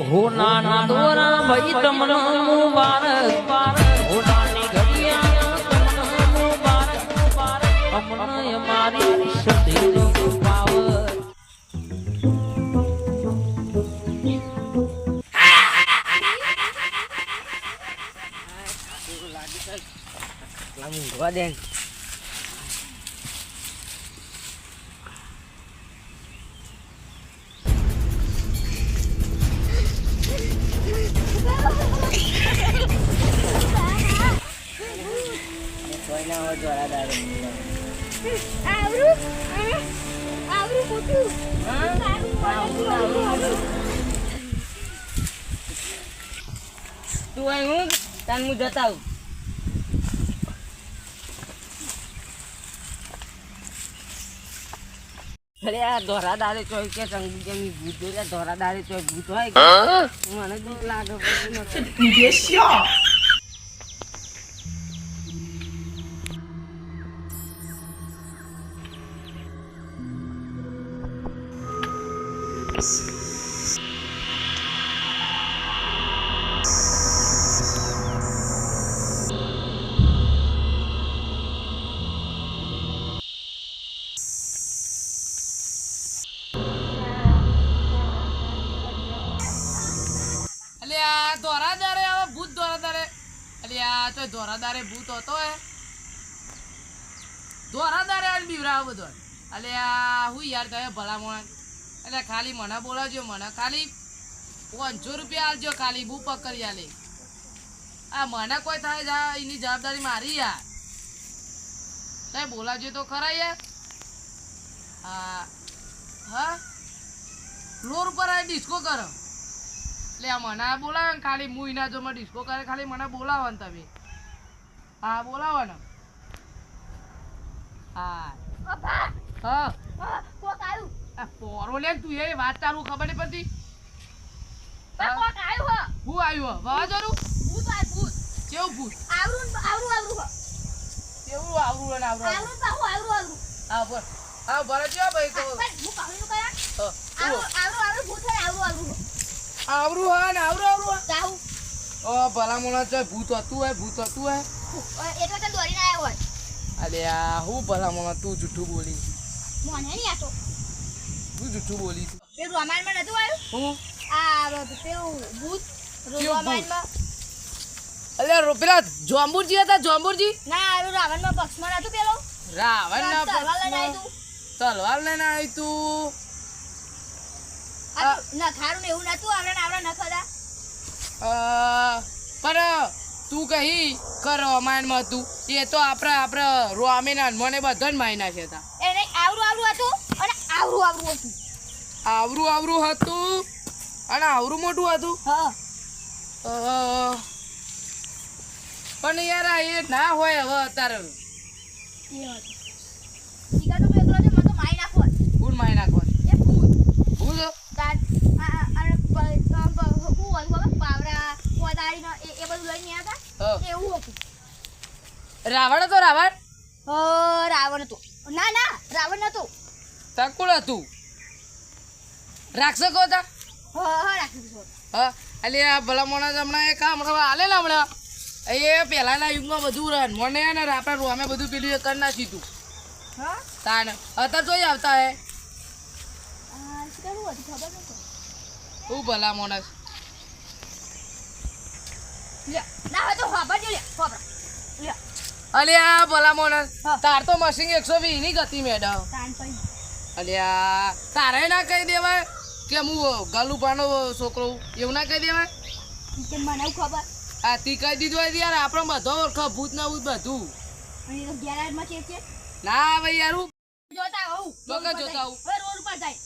હો નાના દોરા ભાઈ તમને મુબારક હો નાની ઘડિયાળ તમને મુબારક અમને અમારી સતીનો પાવર આવરું આવરું મોટું. સારું આવરું તું અહીં હું તને હું જતા આવું. અરે આ ધોરા દારે ચોય કે સંગી ભૂત જોડે ધોરા દારે ચોય ભૂત હોય મને બીક લાગે. પછી ધોરાદારે હવે ભૂત ધોરાદારે અલે આ તો ધોરાદારે ભૂત હતો એ ધોરાદારે બીવરાવ બધો. અલે આ હું યાર તમે ભલા મોણ એટલે ખાલી મને બોલાવજો મને ખાલી પાંચસો રૂપિયા આલજો ખાલી બુ પકડી આલે. આ મને કોઈ થાય જા એની જવાબદારી મારી યાર. તમે બોલાવજો તો ખરા યાર. હા હા. ફ્લોર ઉપર આ ડિસ્કો કરો. એટલે આ મને બોલાવે ખાલી હું એના જોમાં ડિસ્કો કરે ખાલી મને બોલાવો ને તમે. હા બોલાવો ને. હા. હા. પોરો લે ને તું એ વાત તારું ખબર નહીં પડતી? હો. આવ્યું? વાવાઝોડું? ભૂત આય ભૂત. કેવું ભૂત? આવરું ને આવરું આવરું હો. કેવું આવરું ને આવરું આવરું પાહુ આવરું આવરું. હા બોલ હા ભરત જો ભાઈ તો. પણ હું પાહુનું કયા હા, આવરું આવરું ભૂત હે આવરું આવરું આવરું હા ને આવરું આવરું હા. ઓ ભલા મોણા છે ભૂત હતું હે ભૂત હતું હે. એટલે તો દોડીને આવ્યો હોય. અરે આ હું ભલા મોણા તું જૂઠું બોલી મને નહીં આતો. તું જૂઠું બોલી તું રામાયણમાં નતું આવ્યું? હું? આ પેલું ભૂત. ભૂત? રામાયણમાં અલે રો- પેલા જોંબુરજી હતા જોંબુરજી? ના આરું રાવણમાં પક્ષમાં નતું પેલો. રાવણના ના તલવાર લઈને આવ્યું આવી તું? આ નખારું ને એવું નતું આવડે આવડે નખતા પણ તું કહી કર રામાયણમાં હતું એ તો આપણે આપણે રોમેના મને બધા જ મારી નાખ્યા હતા એને આવરું આવરું હતું અને આવરું આવરું હતું. આવરું આવરું હતું. અને આવરું મોટું હતું? હા. પણ યાર આ એ ના હોય હવે અત્યારે. તો મારી નાખો હતું. રાવણ હતો રાવણ? રાવણ હતો. ના ના રાવણ નતો. તકુળ હતું? રાક્ષકો હતા? હ એટલે આ ભલા મોણા હમણાં એ કામ ને હમણાં. એ પહેલાના યુગમાં બધું રન મને ને આપણે રોમે બધું પેલું એ કરી નાખ્યું તું. તાન અત્યારે જોઈ આવતા હે. હું ભલા મોણસ તો અલે આ ભલા મોણસ તાર તો મશીન એકસો વીસની ગતિ મેડમ. તાન પઈ અલે આ તારે ના કહી દેવાય કે હું ગલુપાનો છોકરો એવું ના કહી દેવાય? મને ખબર? આ તી કહી દીધું યાર આપણે બધો ઓળખો ભૂત ના ભૂત બધું. ના ભાઈ યાર જોતા હોઉં. જોતા હોઉં. રોડ ઉપર જાય.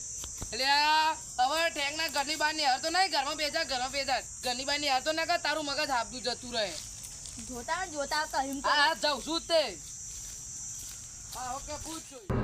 આ હવે ઠેકના ઘરની બહારની તો નહીં ઘરમાં બેજા ઘરમાં બેજા. ઘરની બહારની તો ના કર તારું મગજ હાફતું જતું રહે. જોતા જોતા કહ્યું હા હા જાઉં શું તે. હા ઓકે પૂછું.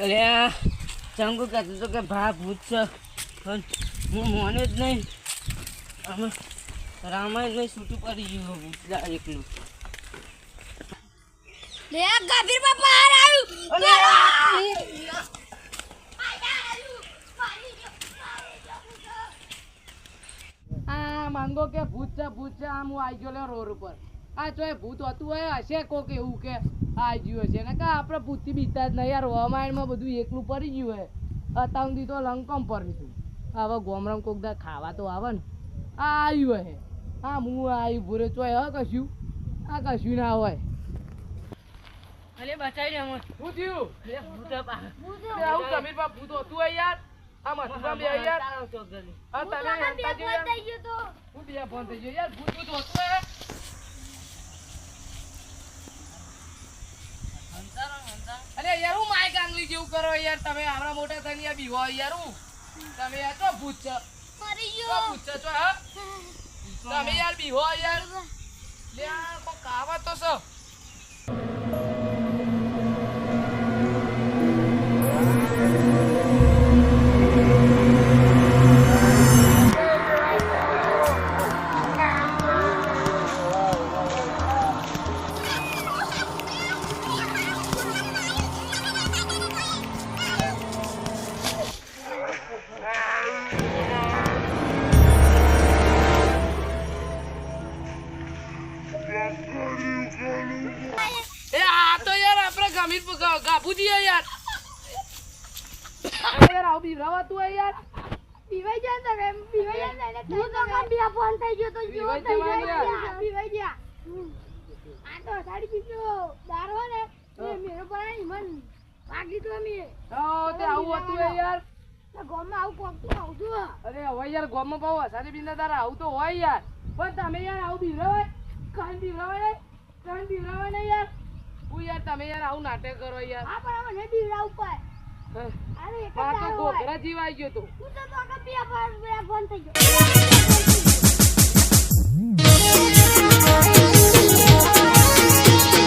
અલ્યા, કે તું હતો કે ભા ભૂત છે પણ હું મોને જ નહીં અમે રામાયણ નહીં છૂટું પડી ગયું ભૂતલા એકલું લે ગભીર બાપા આવ્યું આ માંગો કે ભૂત છે ભૂત છે આમ હું આવી ગયો લે રોડ ઉપર. આ ચોય ભૂત હતું હોય હશે કોક એવું કે આવી ગયું હશે. ને કે આપણે ભૂતથી બીતા જ નહીં યાર રામાયણમાં બધું એકલું પડી ગયું હોય અત્યાર તો લંકમ પડી હતું હવે ગોમરમ કોક દા ખાવા તો આવે ને. આ આવ્યું હે. હા હું આવ્યું ભૂરે ચોય હ કશું? આ કશું ના હોય. અલે બચાવી દે મને શું થયું? ભૂત તે આવું જમીન પર ભૂત હોતું હોય યાર. આ મથુરા બે યાર? આ હું હંતા બે હું ફોન થઈ ગયો. યાર ભૂત ભૂત હોતું હોય અરે યાર હું માય કાંગલી જેવું કરો યાર. તમે આવડા મોટા થઈને યાર બીવો યાર હું. તમે યાર તો ભૂત છો. મરી ગયો. ભૂત છો હા? તમે યાર બીવો યાર. લે આ કાવા તો છો. યાર આપણે ગમીત ગાભુ દીએ યાર. યાર આવું બીવરાવાતું હોય યાર. પીવાઈ જાય તો કેમ પીવાઈ જાય ને હું તો કબિયા ફોન થઈ ગયો તો જો થઈ જાય. પીવાઈ ગયા. આ તો સાડી પીજો દારો ને એ મેરો પર મન ભાગી તો અમે. હા તે આવું હતું હોય યાર. ગામમાં આવું કોક તો આવતું. અરે હવે યાર ગોમમાં પાવ હસારી બિંદા તારા આવું તો હોય યાર. પણ તમે યાર આવું બીવરાવાય? કાન બીવરાવાય? કાન બીવરાવાય નહીં યાર. હું યાર તમે યાર આવું નાટક કરો યાર. હા પણ મને બીવડા ઉપર. અરે એક તો ગોગરા જીવાઈ ગયો તો. હું તો તો પર ફોન થઈ ગયો.